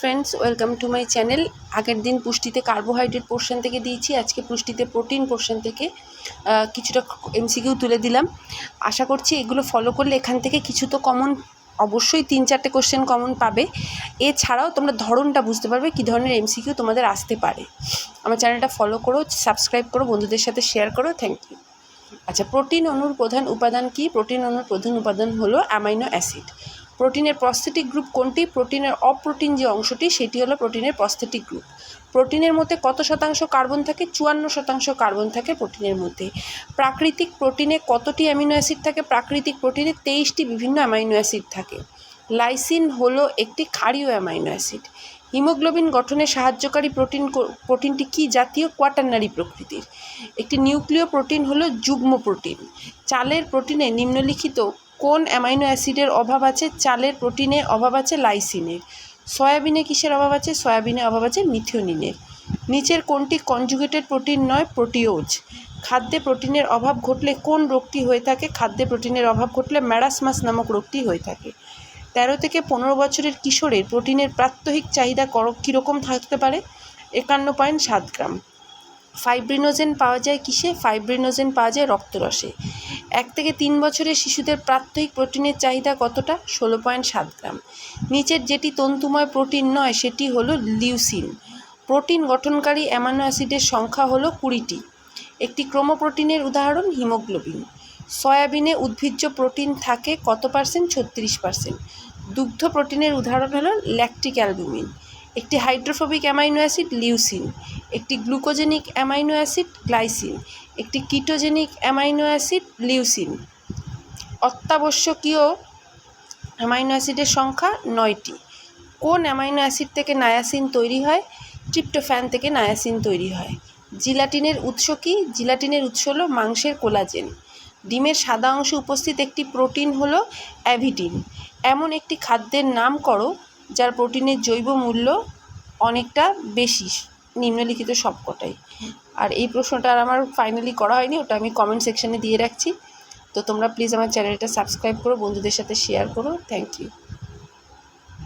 Friends, welcome to my channel. আগের দিন পুষ্টিতে কার্বোহাইড্রেট পোর্শন থেকে দিয়েছি, আজকে পুষ্টিতে প্রোটিন পোর্শন থেকে কিছুটা এমসিকিউ তুলে দিলাম। আশা করছি এগুলো ফলো করলে এখান থেকে কিছু তো কমন অবশ্যই তিন চারটে কোশ্চেন কমন পাবে। এছাড়াও তোমরা ধরনটা বুঝতে পারবে কী ধরনের এমসিকিউ তোমাদের আসতে পারে। আমার চ্যানেলটা ফলো করো সাবস্ক্রাইব করো, বন্ধুদের সাথে শেয়ার করো থ্যাংক ইউ আচ্ছা প্রোটিন অণুর প্রধান উপাদান কি? প্রোটিন অণুর প্রধান উপাদান হলো অ্যামাইনো অ্যাসিড প্রোটিনের প্রস্থেটিক গ্রুপ কোনটি? প্রোটিনের অপ্রোটিন যে অংশটি, সেটি হলো প্রোটিনের প্রস্থেটিক গ্রুপ। প্রোটিনের মধ্যে কত শতাংশ কার্বন থাকে? চুয়ান্ন শতাংশ কার্বন থাকে প্রোটিনের মধ্যে। প্রাকৃতিক প্রোটিনে কতটি অ্যামিনো অ্যাসিড থাকে? প্রাকৃতিক প্রোটিনে তেইশটি বিভিন্ন অ্যামাইনো অ্যাসিড থাকে। লাইসিন হলো একটি ক্ষারীয় অ্যামাইনো অ্যাসিড। হিমোগ্লোবিন গঠনে সাহায্যকারী প্রোটিন প্রোটিনটি কি? জাতীয় কোয়াটার্নারি প্রকৃতির। একটি নিউক্লিয় প্রোটিন হলো যুগ্ম প্রোটিন। চালের প্রোটিনে নিম্নলিখিত কোন অ্যামাইনো অ্যাসিডের অভাব আছে? চালের প্রোটিনে অভাব আছে, লাইসিনের। সয়াবিনে কিসের অভাব আছে? সয়াবিনে অভাব আছে মিথিওনিনের নিচের কোনটি কনজুগেটেড প্রোটিন নয়? প্রোটিওজ। খাদ্যে প্রোটিনের অভাব ঘটলে কোন রোগটি হয়ে থাকে? খাদ্যে প্রোটিনের অভাব ঘটলে ম্যারাসমাস নামক রোগটি হয়ে থাকে। তেরো থেকে পনেরো বছরের কিশোরের প্রোটিনের প্রাত্যহিক চাহিদা কর- কীরকম থাকতে পারে? একান্ন পয়েন্ট সাত গ্রাম। ফাইব্রিনোজেন পাওয়া যায় কিসে? ফাইব্রিনোজেন পাওয়া যায় রক্তরসে। এক থেকে তিন বছরের শিশুদের প্রাত্যহিক প্রোটিনের চাহিদা কতটা? ষোলো পয়েন্ট সাত গ্রাম। নিচের যেটি তন্তুময় প্রোটিন নয়, সেটি হলো লিউসিন। প্রোটিন গঠনকারী অ্যামানো অ্যাসিডের সংখ্যা হলো কুড়িটি। একটি ক্রোমোপ্রোটিনের উদাহরণ হিমোগ্লোবিন। সয়াবিনে উদ্ভিজ্জ প্রোটিন থাকে কত পার্সেন্ট? ছত্রিশ পার্সেন্ট। দুগ্ধ প্রোটিনের উদাহরণ হলো ল্যাকটিক অ্যালবুমিন একটি হাইড্রোফোবিক অ্যামাইনো অ্যাসিড লিউসিন, একটি গ্লুকোজেনিক অ্যামাইনো অ্যাসিড গ্লাইসিন, একটি কিটোজেনিক অ্যামাইনো অ্যাসিড লিউসিন। অত্যাবশ্যকীয় অ্যামাইনো অ্যাসিডের সংখ্যা নয়টি। কোন অ্যামাইনো অ্যাসিড থেকে নায়াসিন তৈরি হয়? ট্রিপ্টোফ্যান থেকে নায়াসিন তৈরি হয়। জিলাটিনের উৎস কী? জিলাটিনের উৎস হলো মাংসের কোলাজেন। ডিমের সাদা অংশে উপস্থিত একটি প্রোটিন হলো অ্যাভিটিন এমন একটি খাদ্যের নাম করো যার প্রোটিনের জৈব মূল্য অনেকটা বেশি, নিম্নলিখিত সবকটাই। আর এই প্রশ্নটা আর আমার ফাইনালি করা হয়নি, ওটা আমি কমেন্ট সেকশানে দিয়ে রাখছি। তো তোমরা প্লিজ আমার চ্যানেলটা সাবস্ক্রাইব করো, বন্ধুদের সাথে শেয়ার করো। Thank you